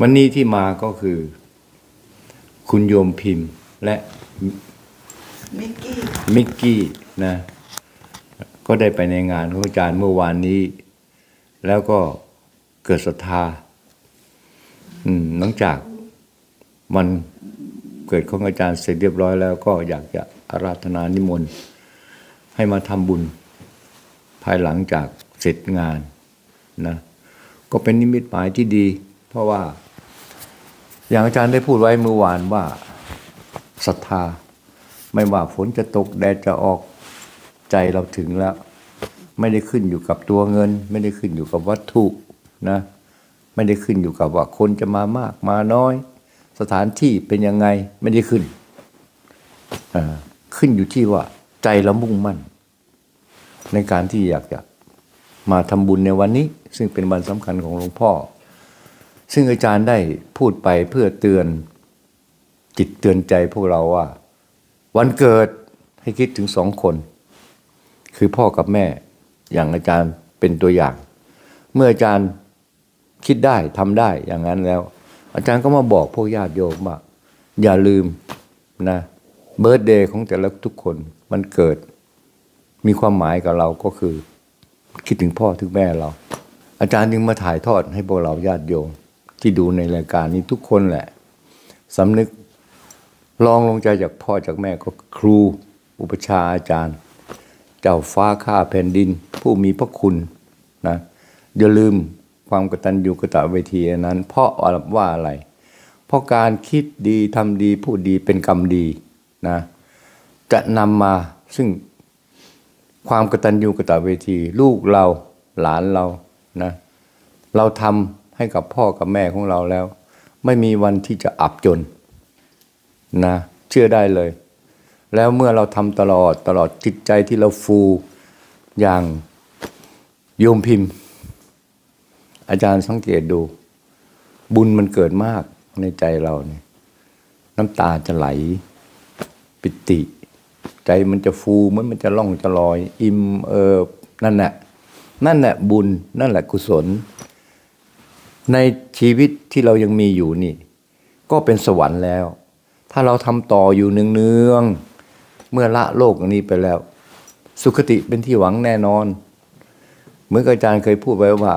วันนี้ที่มาก็คือ คุณโยมพิมพ์และมิกกี้มิกกี้นะ ก็ได้ไปในงานของอาจารย์เมื่อวานนี้ แล้วก็เกิดศรัทธา อืมหลังจากมันเกิดของอาจารย์เสร็จเรียบร้อยแล้วก็อยากจะอาราธนานิมนต์ ให้มาทำบุญ ภายหลังจากเสร็จงานนะ ก็เป็นนิมิตหมายที่ดี เพราะว่า อย่างอาจารย์ได้พูดไว้เมื่อวานว่าศรัทธา ไม่ว่าฝนจะตกแดดจะออกใจเราถึงแล้ว ไม่ได้ขึ้นอยู่กับตัวเงิน ไม่ได้ขึ้นอยู่กับวัตถุนะ ไม่ได้ขึ้นอยู่กับว่าคนจะมามากมาน้อย สถานที่เป็นยังไงไม่ได้ขึ้นขึ้นอยู่ที่ว่าใจเรามุ่งมั่น ในการที่อยากจะมาทำบุญในวันนี้ ซึ่งเป็นวันสำคัญของหลวงพ่อ ซึ่งอาจารย์ได้พูดไปเพื่อเตือนจิตเตือนใจพวกเราว่า วันเกิดให้คิดถึงสองคน คือพ่อกับแม่อย่างอาจารย์เป็นตัวอย่าง เมื่ออาจารย์คิดได้ทำได้อย่างนั้นแล้ว อาจารย์ก็มาบอกพวกญาติโยมว่าอย่าลืมนะเบิร์ดเดย์ของแต่ละทุกคนมันเกิด มีความหมายกับเราก็คือ คิดถึงพ่อถึงแม่เรา อาจารย์จึงมาถ่ายทอดให้พวกเราญาติโยม ที่ดูในรายการนี้ทุกคนแหละสำนึกลองลงใจจากพ่อจากแม่ก็ครู อุปชาอาจารย์ เจ้าฟ้าข้าแผ่นดิน ผู้มีพระคุณนะอย่าลืมความกตัญญูกตเวทีอันนั้น เพราะว่าอะไร เพราะการคิดดีทำดีพูดดีเป็นกรรมดีนะจะนำมาซึ่งความกตัญญูกตเวที ลูกเราหลานเรานะเราทำ ให้กับพ่อกับแม่ของเราแล้ว ไม่มีวันที่จะอับจนนะเชื่อได้เลย แล้วเมื่อเราทำตลอดตลอดจิตใจที่เราฟูอย่างโยมพิมพ์ อาจารย์สังเกตดู บุญมันเกิดมากในใจเราเนี่ยน้ำตาจะไหล ปิติ ใจมันจะฟูเหมือนมันจะล่องจะลอย อิ่มเออนั่นแหละนั่นแหละบุญนั่นแหละกุศล ในชีวิตที่เรายังมีอยู่นี่ ก็เป็นสวรรค์แล้ว ถ้าเราทำต่ออยู่เนืองๆเมื่อละโลกนี้ไปแล้ว สุขติเป็นที่หวังแน่นอน เหมือนกับอาจารย์เคยพูดไว้ว่า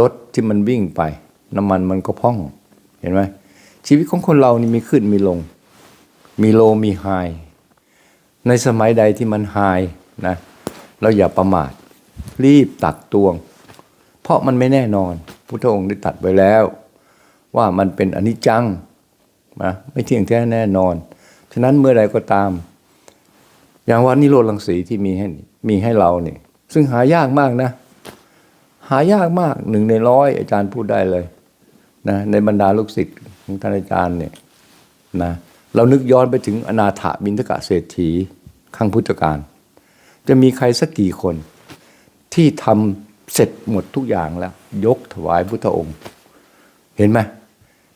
รถที่มันวิ่งไป น้ำมันมันก็พ่อง เห็นไหมชีวิตของคนเรานี่มีขึ้นมีลง มีโลมีไฮในสมัยใดที่มันไฮนะเราอย่าประมาทรีบตักตวง เพราะมันไม่แน่นอน พุทธองค์ได้ตัดไว้แล้ว ว่ามันเป็นอนิจจังนะไม่เที่ยงแท้แน่นอน ฉะนั้นเมื่อใดก็ตาม อย่างว่านิโรธลังสีที่มีให้มีให้เราเนี่ยซึ่งหายากมากนะ หายากมากหนึ่งในร้อยอาจารย์พูดได้เลยนะในบรรดาลูกศิษย์ของท่านอาจารย์เนี่ยนะเรานึกย้อนไปถึงอนาถบินทกะเศรษฐีครั้งพุทธกาลจะมีใครสักกี่คนที่ทำ เสร็จหมดทุกอย่างแล้ว ยกถวายพุทธองค์ เห็นไหม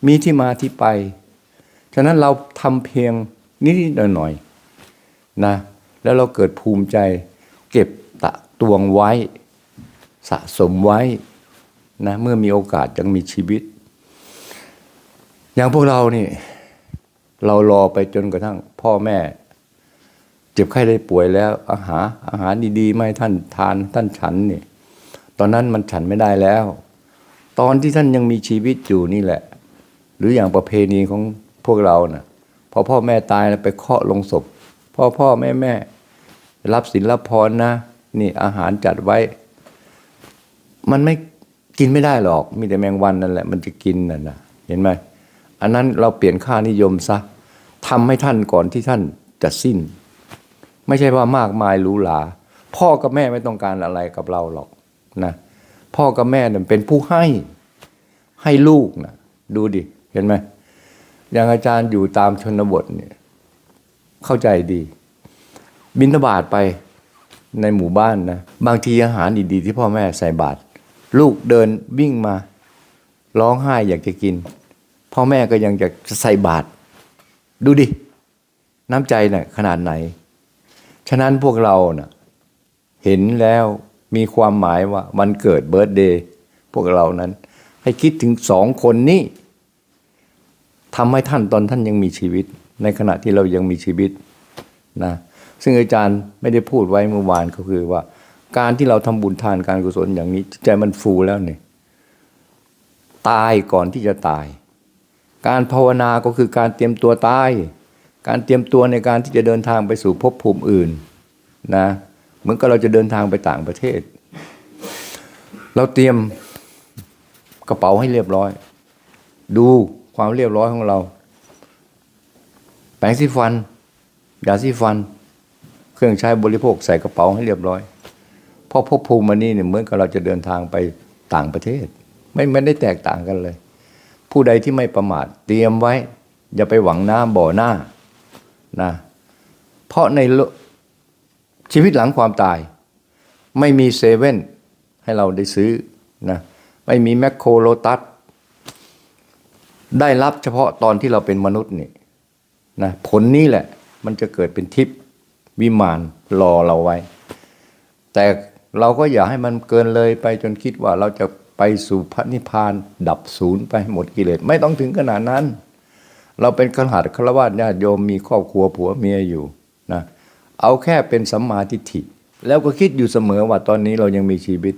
มีที่มาที่ไป ฉะนั้นเราทำเพียงนิดหน่อยๆนะแล้วเราเกิดภูมิใจเก็บตะตวงไว้ สะสมไว้นะเมื่อมีโอกาสยังมีชีวิต อย่างพวกเรานี่ เรารอไปจนกระทั่งพ่อแม่ เจ็บไข้ได้ป่วยแล้ว อาหารอาหารดีๆไม่ท่านทานท่านฉันนี่ ตอนนั้นมันฉันไม่ได้แล้ว ตอนที่ท่านยังมีชีวิตอยู่นี่แหละ หรืออย่างประเพณีของพวกเรานะ่ะพอพ่อแม่ตายแล้วไปเคาะลงศพ พ่อพ่อแม่แม่รับศีลรับพรนะ นี่อาหารจัดไว้ มันไม่กินไม่ได้หรอก มีแต่แมงวันนั่นแหละ มันจะกินน่ะนะเห็นไหมอันนั้นเราเปลี่ยนค่านิยมซะทำให้ท่านก่อนที่ท่านจะสิ้น ไม่ใช่ว่ามากมายหรูหราพ่อกับแม่ไม่ต้องการอะไรกับเราหรอก นะพ่อกับแม่เนี่ยเป็นผู้ให้ให้ลูกนะดูดิ เห็นไหมอย่างอาจารย์อยู่ตามชนบทเนี่ยเข้าใจดี บินทบาทไปในหมู่บ้านนะบางทีอาหารดีๆที่พ่อแม่ใส่บาตรลูกเดินวิ่งมา ร้องไห้อยากจะกิน พ่อแม่ก็ยังจะใส่บาตรดูดิ น้ำใจน่ะขนาดไหน ฉะนั้นพวกเราน่ะเห็นแล้ว มีความหมายว่าวันเกิดเบิร์ตเดย์พวกเรานั้น ให้คิดถึงสองคนนี้ทำให้ท่านตอนท่านยังมีชีวิต ในขณะที่เรายังมีชีวิตนะซึ่งอาจารย์ไม่ได้พูดไว้เมื่อวานก็คือว่า การที่เราทำบุญทานการกุศลอย่างนี้ ใจมันฟูแล้วเนี่ยตายก่อนที่จะตาย การภาวนาก็คือการเตรียมตัวตาย การเตรียมตัวในการที่จะเดินทางไปสู่ภพภูมิอื่นนะ เหมือนกับเราจะเดินทางไปต่างประเทศ เราเตรียมกระเป๋าให้เรียบร้อย ดูความเรียบร้อยของเรา แปรงสีฟันยาสีฟัน เครื่องใช้บริโภคใส่กระเป๋าให้เรียบร้อยเพราะภพภูมิมันนี่เนี่ยเหมือนกับเราจะเดินทางไปต่างประเทศ ไม่ไม่ได้แตกต่างกันเลย ผู้ใดที่ไม่ประมาทเตรียมไว้ อย่าไปหวังน้ำบ่อหน้านะเพราะใน ชีวิตหลังความตาย ไม่มีเซเว่นให้เราได้ซื้อนะไม่มีแมคโครโลตัสได้รับเฉพาะตอนที่เราเป็นมนุษย์นี่นะผลนี้แหละมันจะเกิดเป็นทิพย์วิมานรอเราไว้ แต่เราก็อย่าให้มันเกินเลยไปจนคิดว่าเราจะไปสู่พระนิพพานดับศูนย์ไปหมดกิเลสไม่ต้องถึงขนาดนั้น เราเป็นขหัสฆราวาสญาติโยมมีครอบครัวผัวเมียอยู่นะ เอาแค่เป็นสัมมาทิฏฐิ แล้วก็คิดอยู่เสมอว่าตอนนี้เรายังมีชีวิต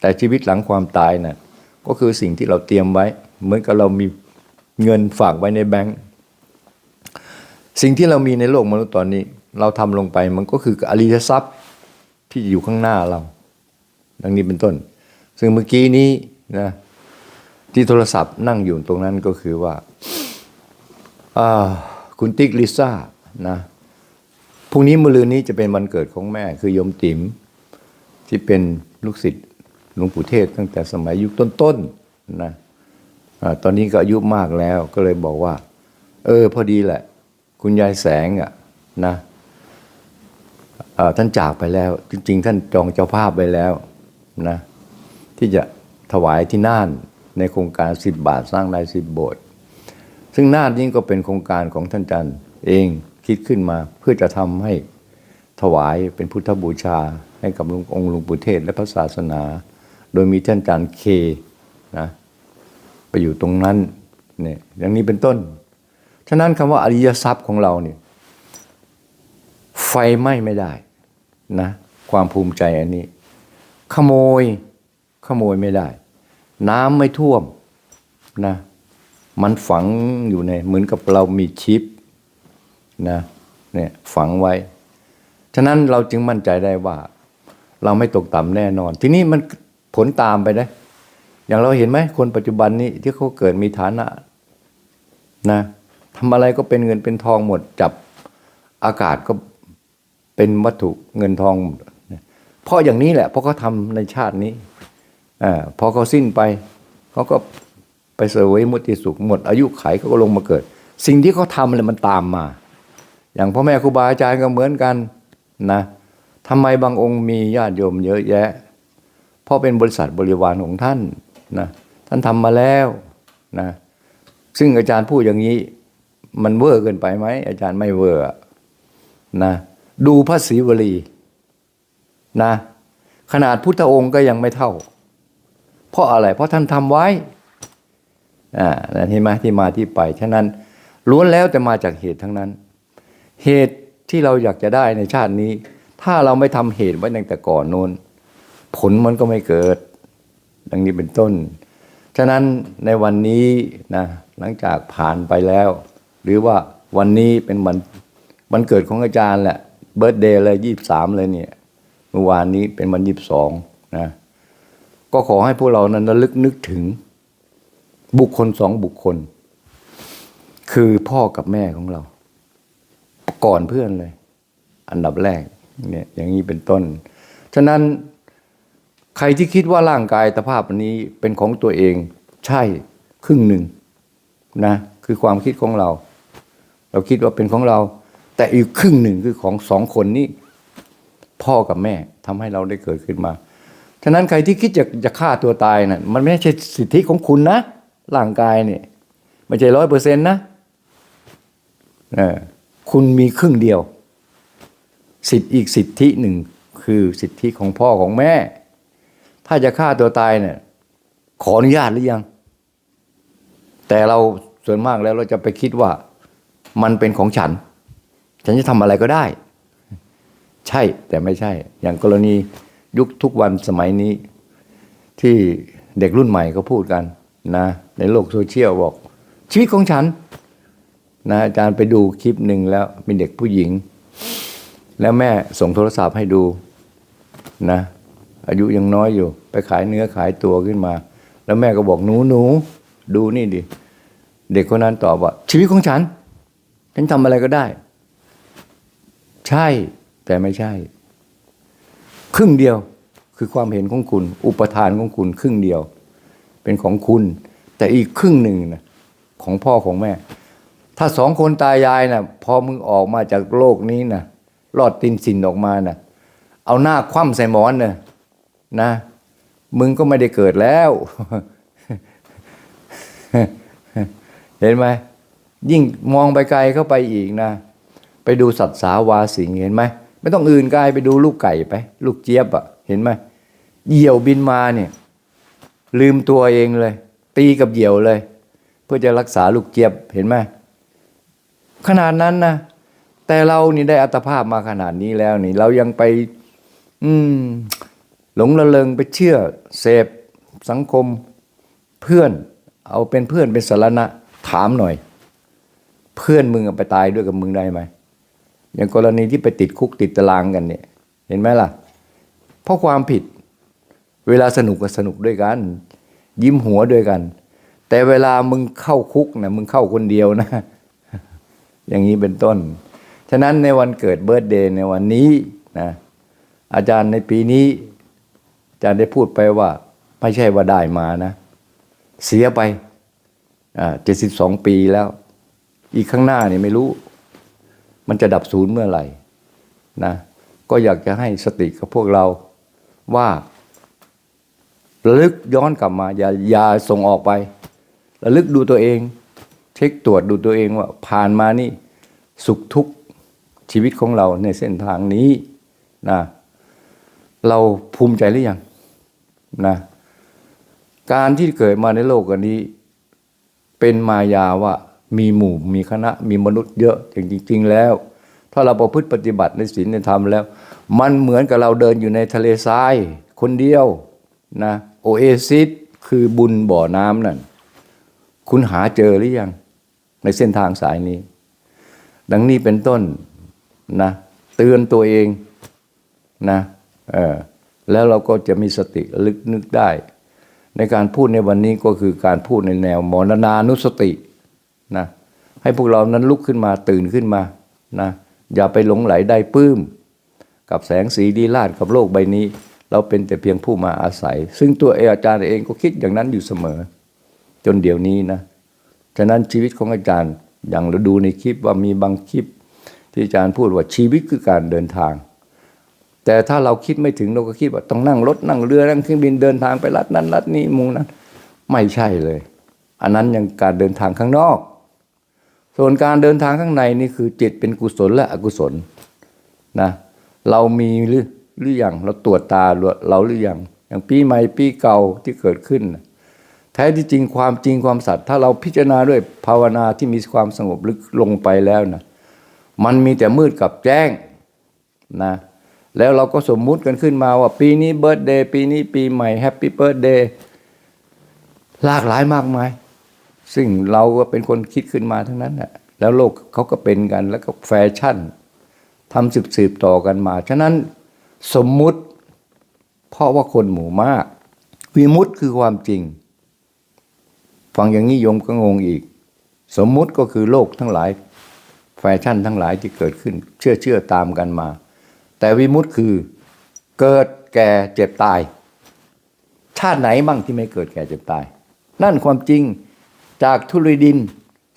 แต่ชีวิตหลังความตายน่ะก็คือสิ่งที่เราเตรียมไว้ เหมือนกับเรามีเงินฝากไว้ในแบงก์สิ่งที่เรามีในโลกมนุษย์ตอนนี้ เราทำลงไปมันก็คืออริยทรัพย์ที่อยู่ข้างหน้าเรา ดังนี้เป็นต้น ซึ่งเมื่อกี้นี้นะที่โทรศัพท์นั่งอยู่ตรงนั้นก็คือว่าอ่าคุณติ๊กลิซ่านะ พรุ่งนี้มะรืนนี้จะเป็นวันเกิดของแม่ คือโยมติ๋มที่เป็นลูกศิษย์หลวงปู่เทศตั้งแต่สมัยยุคต้นๆนะอาตอนนี้ก็อายุมากแล้วก็เลยบอกว่า เออ พอดีแหละ คุณยายแสงอะนะเอ่อท่านจากไปแล้ว จริง ๆ ท่านจองเจ้าภาพไปแล้วนะที่จะถวายที่น่านในโครงการสิบบาทสร้างได้สิบโบสถ์ซึ่งน่านนี้ก็เป็นโครงการของท่านจันเอง คิดขึ้นมาเพื่อจะทำให้ถวายเป็นพุทธบูชาให้กับองค์หลวงปู่เทศและพระศาสนา โดยมีท่านจันทร์เคนะไปอยู่ตรงนั้นเนี่ยอย่างนี้เป็นต้น ฉะนั้นคำว่าอริยทรัพย์ของเราเนี่ยไฟไหม้ไม่ได้นะความภูมิใจอันนี้ ขโมยขโมยไม่ได้ น้ำไม่ท่วมนะมันฝังอยู่ในเหมือนกับเรามีชิป นะเนี่ยฝังไว้ ฉะนั้นเราจึงมั่นใจได้ว่า เราไม่ตกต่ำแน่นอน ทีนี้มันผลตามไปนะอย่างเราเห็นไหมคนปัจจุบันนี้ที่เขาเกิดมีฐานะนะทำอะไรก็เป็นเงินเป็นทองหมดจับอากาศก็เป็นวัตถุเงินทองหมดเพราะอย่างนี้แหละ เพราะเขาทำในชาตินี้อพอเขาสิ้นไป เขาก็ไปเสวยมุติสุขหมดอายุไขเขาก็ลงมาเกิด สิ่งที่เขาทำเลยมันตามมา อย่างพ่อแม่ครูบาอาจารย์ก็เหมือนกันนะทำไมบางองค์มีญาติโยมเยอะแยะ เพราะเป็นบริษัทบริวารของท่านนะท่านทำมาแล้วนะซึ่งอาจารย์พูดอย่างนี้ มันเวอร์เกินไปไหมอาจารย์ไม่เวอร์นะดูพระศรีวลีนะขนาดพุทธองค์ก็ยังไม่เท่า เพราะอะไร เพราะท่านทำไว้อ่านั่นเห็นไหมที่มาที่ไป ฉะนั้นล้วนแล้วแต่มาจากเหตุทั้งนั้น เหตุที่เราอยากจะได้ในชาตินี้ ถ้าเราไม่ทำเหตุไว้ตั้งแต่ก่อนโน้น ผลมันก็ไม่เกิด ดังนี้เป็นต้น ฉะนั้นในวันนี้นะหลังจากผ่านไปแล้ว หรือว่าวันนี้เป็นวันวันเกิดของอาจารย์แหละเบิร์ตเดย์เลยยี่สามเลยเนี่ยเมื่อวานนี้เป็นวันยี่สองนะก็ขอให้พวกเรานั้นระลึกนึกถึงบุคคลสองบุคคล คือพ่อกับแม่ของเรา ก่อนเพื่อนเลย อันดับแรกเนี่ยอย่างนี้เป็นต้น ฉะนั้นใครที่คิดว่าร่างกายสภาพอันนี้เป็นของตัวเองใช่ครึ่งหนึ่งนะคือความคิดของเรา เราคิดว่าเป็นของเรา แต่อีกครึ่งหนึ่งคือของสองคนนี้พ่อกับแม่ทำให้เราได้เกิดขึ้นมา ฉะนั้นใครที่คิดจะจะฆ่าตัวตายนะ่ะมันไม่ใช่สิทธิของคุณนะร่างกายเนี่ยไม่ใช่ร้อยเปอร์เซ็นต์นะเออ คุณมีครึ่งเดียว สิทธิอีกสิทธิหนึ่งคือสิทธิของพ่อของแม่ ถ้าจะฆ่าตัวตายเนี่ยขออนุญาตหรือยัง แต่เราส่วนมากแล้วเราจะไปคิดว่ามันเป็นของฉัน ฉันจะทำอะไรก็ได้ ใช่แต่ไม่ใช่ อย่างกรณียุคทุกวันสมัยนี้ ที่เด็กรุ่นใหม่เขาพูดกันนะ ในโลกโซเชียลบอกชีวิตของฉัน นะอาจารย์ไปดูคลิปหนึ่งแล้วมีเด็กผู้หญิง แล้วแม่ส่งโทรศัพท์ให้ดูนะอายุยังน้อยอยู่ ไปขายเนื้อขายตัวขึ้นมา แล้วแม่ก็บอกหนูหนูดูนี่ดิเด็กคนนั้นตอบว่า ชีวิตของฉัน ฉันทำอะไรก็ได้ ใช่แต่ไม่ใช่ ครึ่งเดียวคือความเห็นของคุณ อุปทานของคุณ ครึ่งเดียว เป็นของคุณ แต่อีกครึ่งหนึ่งนะของพ่อของแม่ ถ้าสองคนตายายนะ่ะพอมึงออกมาจากโลกนี้นะรอดตินสินออกมานะ่ะ เอาหน้าคว่ำใส่หมอนนะนะ มึงก็ไม่ได้เกิดแล้ว เห็นไหมยิ่งมองไปไกลเข้าไปอีกนะ ไปดูสัตว์สาวาสิงเห็นไหมไม่ต้องอื่นไกลไปดูลูกไก่ไป ลูกเจี๊ยบอะเห็นไหมเหยี่ยวบินมาเนี่ย ลืมตัวเองเลย ตีกับเหยี่ยวเลย เพื่อจะรักษาลูกเจี๊ยบเห็นไหม ขนาดนั้นนะแต่เรานี่ได้อัตภาพมาขนาดนี้แล้วนี่ เรายังไป อืม หลงระเริงไปเชื่อ เสพสังคมเพื่อน เอาเป็นเพื่อนเป็นสารณะ ถามหน่อย เพื่อนมึงไปตายด้วยกับมึงได้ไหมอย่างกรณีที่ไปติดคุกติดตารางกันเนี่ย เห็นไหมล่ะ เพราะความผิด เวลาสนุกก็สนุกด้วยกัน ยิ้มหัวด้วยกัน แต่เวลามึงเข้าคุกนะมึงเข้าคนเดียวนะ อย่างนี้เป็นต้น ฉะนั้นในวันเกิดเบิร์ตเดย์ในวันนี้นะอาจารย์ในปีนี้อาจารย์ได้พูดไปว่า ไม่ใช่ว่าได้มานะ เสียไปเจ็ดสิบสองปีแล้ว อีกข้างหน้าเนี่ยไม่รู้ มันจะดับศูนย์เมื่อไหร่นะก็อยากจะให้สติกับพวกเราว่าระลึกย้อนกลับมา อย่าอย่าส่งออกไประลึกดูตัวเอง เช็คตรวจดูตัวเองว่าผ่านมานี่สุขทุกข์ชีวิตของเราในเส้นทางนี้นะเราภูมิใจหรือยังนะการที่เกิดมาในโลกอันนี้ เป็นมายาว่ามีหมู่มีคณะมีมนุษย์เยอะจริงๆแล้ว ถ้าเราประพฤติปฏิบัติในศีลในธรรมแล้ว มันเหมือนกับเราเดินอยู่ในทะเลทรายคนเดียวนะโอเอซิสคือบุญบ่อน้ำนั่น คุณหาเจอหรือยัง ในเส้นทางสายนี้ ดังนี้เป็นต้นนะเตือนตัวเองนะเออแล้วเราก็จะมีสติลึกนึกได้ ในการพูดในวันนี้ก็คือการพูดในแนวมรณานุสตินะให้พวกเรานั้นลุกขึ้นมาตื่นขึ้นมานะอย่าไปหลงไหลได้ปลื้ม กับแสงสีดีลาดกับโลกใบนี้ เราเป็นแต่เพียงผู้มาอาศัย ซึ่งตัวเออาจารย์เองก็คิดอย่างนั้นอยู่เสมอ จนเดี๋ยวนี้นะ ฉะนั้นชีวิตของอาจารย์อย่างเราดูในคลิปว่ามีบางคลิป ที่อาจารย์พูดว่าชีวิตคือการเดินทาง แต่ถ้าเราคิดไม่ถึงเราก็คิดว่าต้องนั่งรถนั่งเรือนั่งเครื่องบินเดินทางไปรัฐนั้นรัฐนี้มุงนั้น ไม่ใช่เลย อันนั้นยังการเดินทางข้างนอก ส่วนการเดินทางข้างในนี่คือจิตเป็นกุศลและอกุศลนะเรามีหรือหรือยังเราตรวจตาเราหรือยังอย่างปีใหม่ปีเก่าที่เกิดขึ้นนะ แท้ที่จริงความจริงความสัตย์ถ้าเราพิจารณาด้วยภาวนาที่มีความสงบลึกลงไปแล้วนะมันมีแต่มืดกับแจ้งนะแล้วเราก็สมมุติกันขึ้นมาว่าปีนี้เบิร์ตเดย์ปีนี้ปีใหม่แฮปปี้เบิร์ตเดย์หลากหลายมากมาย ซึ่งเราก็เป็นคนคิดขึ้นมาทั้งนั้นแหละแล้วโลกเขาก็เป็นกันแล้วก็แฟชั่นทำสืบสืบต่อกันมา ฉะนั้นสมมุติเพราะว่าคนหมู่มาก วิมุตต์คือความจริง ฟังอย่างนี้โยมก็งงอีก สมมุติก็คือโลกทั้งหลาย แฟชั่นทั้งหลายที่เกิดขึ้น เชื่อเชื่อตามกันมา แต่วิมุตคือเกิดแก่เจ็บตาย ชาติไหนบ้างที่ไม่เกิดแก่เจ็บตาย นั่นความจริงจากทุลุยดิน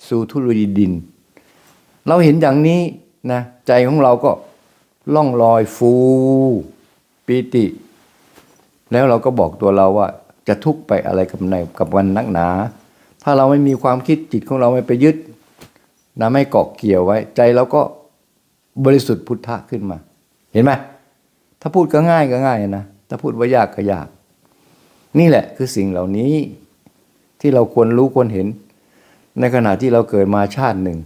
สู่ทุลุยดิน เราเห็นอย่างนี้นะใจของเราก็ล่องลอยฟูปีติ แล้วเราก็บอกตัวเราว่าจะทุกข์ไปอะไรกับในกับวันนักหนา ถ้าเราไม่มีความคิดจิตของเราไม่ไปยึดนะไม่เกาะเกี่ยวไว้ ใจเราก็บริสุทธิ์พุทธะขึ้นมา เห็นไหมถ้าพูดก็ง่ายก็ง่ายนะถ้าพูดว่ายากก็ยาก นี่แหละคือสิ่งเหล่านี้ที่เราควรรู้ควรเห็น ในขณะที่เราเกิดมาชาติหนึ่ง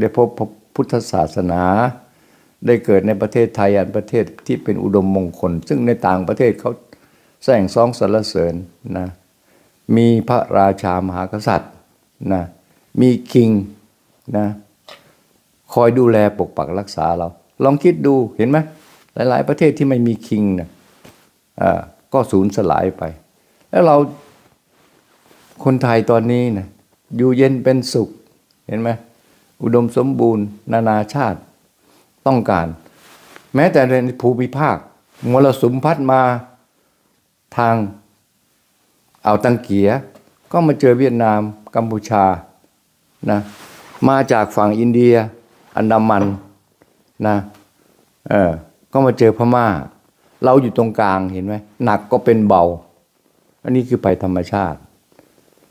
ได้พบพ,พุทธศาสนา ได้เกิดในประเทศไทยอันประเทศที่เป็นอุดมมงคล ซึ่งในต่างประเทศเขาแสงซองสรรเสริญนะ มีพระราชามหากษัตริย์นะมีคิงนะคอยดูแลปกปักรักษาเรา ลองคิดดูเห็นไหมหลาย ๆ ประเทศที่ไม่มีคิงนะอ่าก็สูญสลายไป แล้วเราคนไทยตอนนี้นะอยู่เย็นเป็นสุขเห็นไหมอุดมสมบูรณ์ นานาชาติต้องการ แม้แต่ในภูมิภาคมรสุมพัดมาทาง เอาตังเกียก็มาเจอเวียดนาม กัมพูชานะมาจากฝั่งอินเดีย อันดามันนะเออก็มาเจอพม่า เราอยู่ตรงกลางเห็นไหมหนักก็เป็นเบา อันนี้คือภัยธรรมชาติ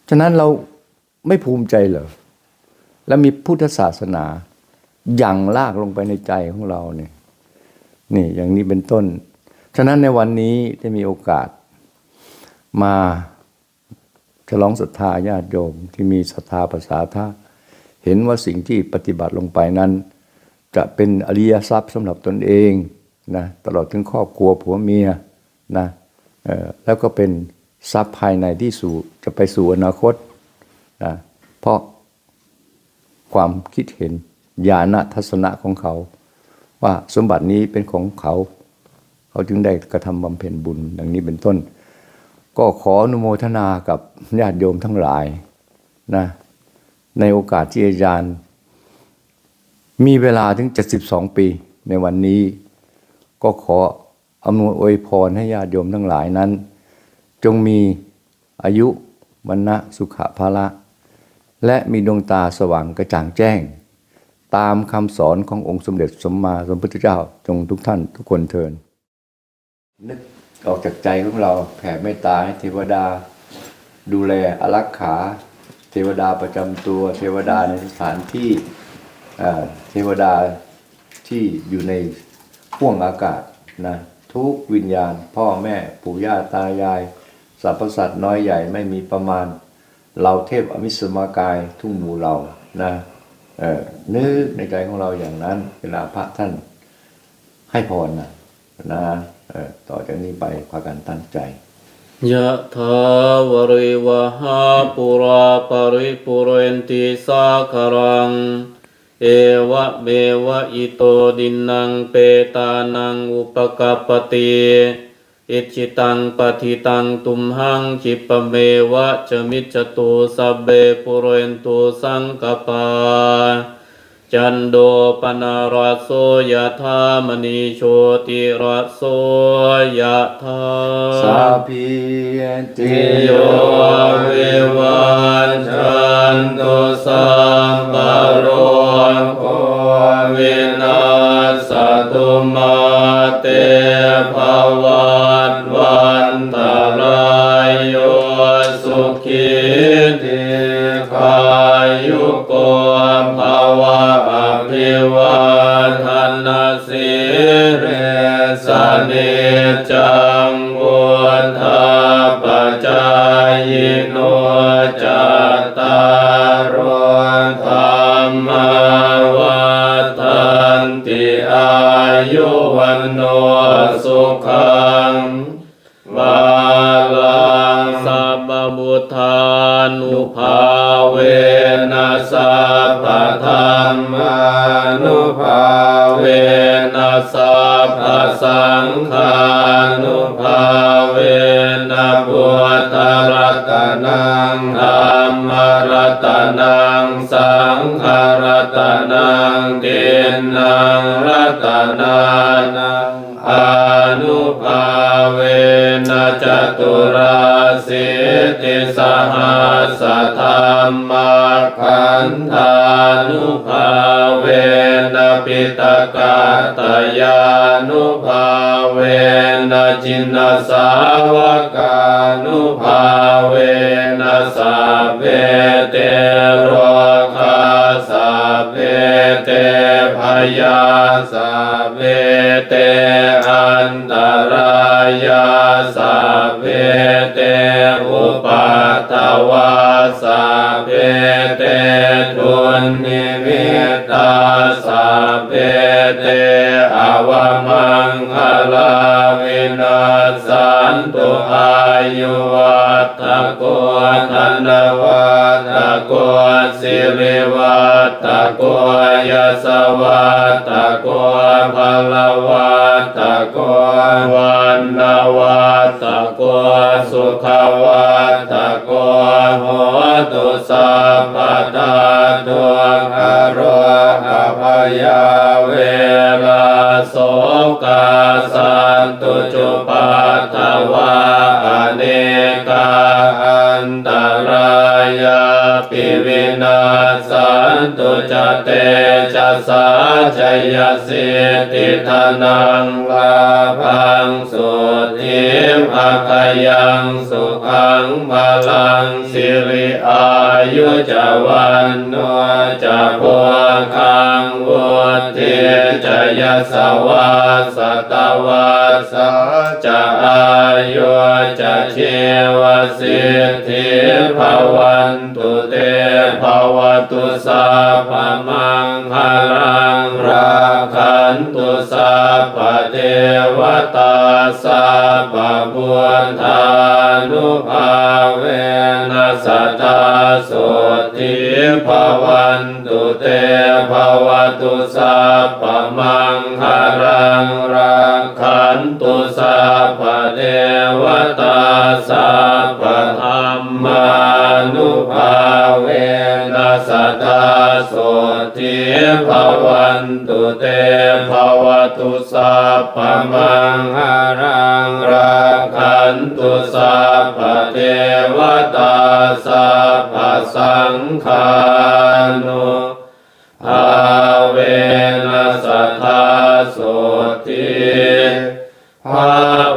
ฉะนั้นเราไม่ภูมิใจเหรอแล้วมีพุทธศาสนาอย่างลากลงไปในใจของเราเนี่ยนี่อย่างนี้เป็นต้น ฉะนั้นในวันนี้ได้มีโอกาสมา ฉลองศรัทธาญาติโยมที่มีศรัทธาภาษาท่าเห็นว่าสิ่งที่ปฏิบัติลงไปนั้น จะเป็นอริยทรัพย์สำหรับตนเองนะตลอดถึงครอบครัวผัวเมียนะแล้วก็เป็นทรัพย์ภายในที่สู่จะไปสู่อนาคตนะเพราะความคิดเห็นญาณทัศนะของเขา ว่าสมบัตินี้เป็นของเขา เขาจึงได้กระทำบำเพ็ญบุญดังนี้เป็นต้น ก็ขออนุโมทนากับญาติโยมทั้งหลายนะในโอกาสที่อาจารย์ มีเวลาถึง 72 ปีในวันนี้ ก็ขออำนวยอวยพรให้ญาติโยมทั้งหลายนั้น จงมีอายุวันนะสุขภาละ และมีดวงตาสว่างกระจ่างแจ้ง ตามคำสอนขององค์สมเด็จสมมาสมพุทธเจ้าจงทุกท่านทุกคนเทินนึก ออกจากใจของเราแผ่เมตตาให้เทวดา ดูแลอารักขา เทวดาประจำตัว เทวดาในสถานที่เทวดาที่อยู่ในห่วงอากาศนะทุกวิญญาณ พ่อแม่ปู่ย่าตายายสรรพสัตว์น้อยใหญ่ไม่มีประมาณ เราเทพอมิสมากายทุ่งหมู่เรานะเออนึกในใจของเราอย่างนั้น เวลาพระท่านให้พรนะนะ ต่อจากนี้ไปพากันตั้งใจยะถาวริวหาปุราปริปุเรนติสาคารัง เอวะเมวะอิโตดินังเปตานังอุปกปปติอิจิตังปฏิตังตุมหังคิปเมวะจมิจตุสัเบปุเรนตุสังกปา จันโดปนารโสยธามณีโชติรโสยธาสาพีติติโยวิวันจันตุสัมปโรโค งวาลังสัพพบุทานุภาเวนัสัพพธรรมานุภาเวนัสสัพพสังฆานุภาเวนะพุทธรัตนังธรรมรัตนังสังฆรัตนังเดนังรัตนานัง อนุภาเวนะจตุราสิติสหัสธรรมาขันธานุภาเวนะปิตกาตยานุภาเวนะจินสาวกานุภาเวนะสัพเพเตายาสัพเพเตอันตรายาสัพเพเตอุปัตตวาสัพเพเตทุนนิมิตาสัพเพเตอวมังคลาวินาสันตุอายุวัตโกธนวัตโกสิริวัตโกยสวัตโกภลวัตโกวันนวัตโกสุขวัตโกโหตุสัพพตาตุอโรหะพยา ตุจเตจะสาชยสิติธนังลาพังสุทิมอาคายังสุขังบาลังสิริอายุจวันโนจะพว คังวุฒิจยสวาสตวาสจะอายุจะเชวสิทธิภวันตุเตภวตุสัพพมังคลังราคันตุสัพพเทวตาสัพพบุญธานุภาเวนัสตตาสุทิภวันตุเตภวตุสัพพมังคลังราคันตุสัพพเทวตาสัพพธรรมานุภาเวนัสตตาสุทิภวันตุเตภวตุสัพพมังคลังราคันตุสัพพเทวตาสัพพสังฆานุ อาเวนัสตตาสุทิภ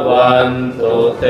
วันตุเต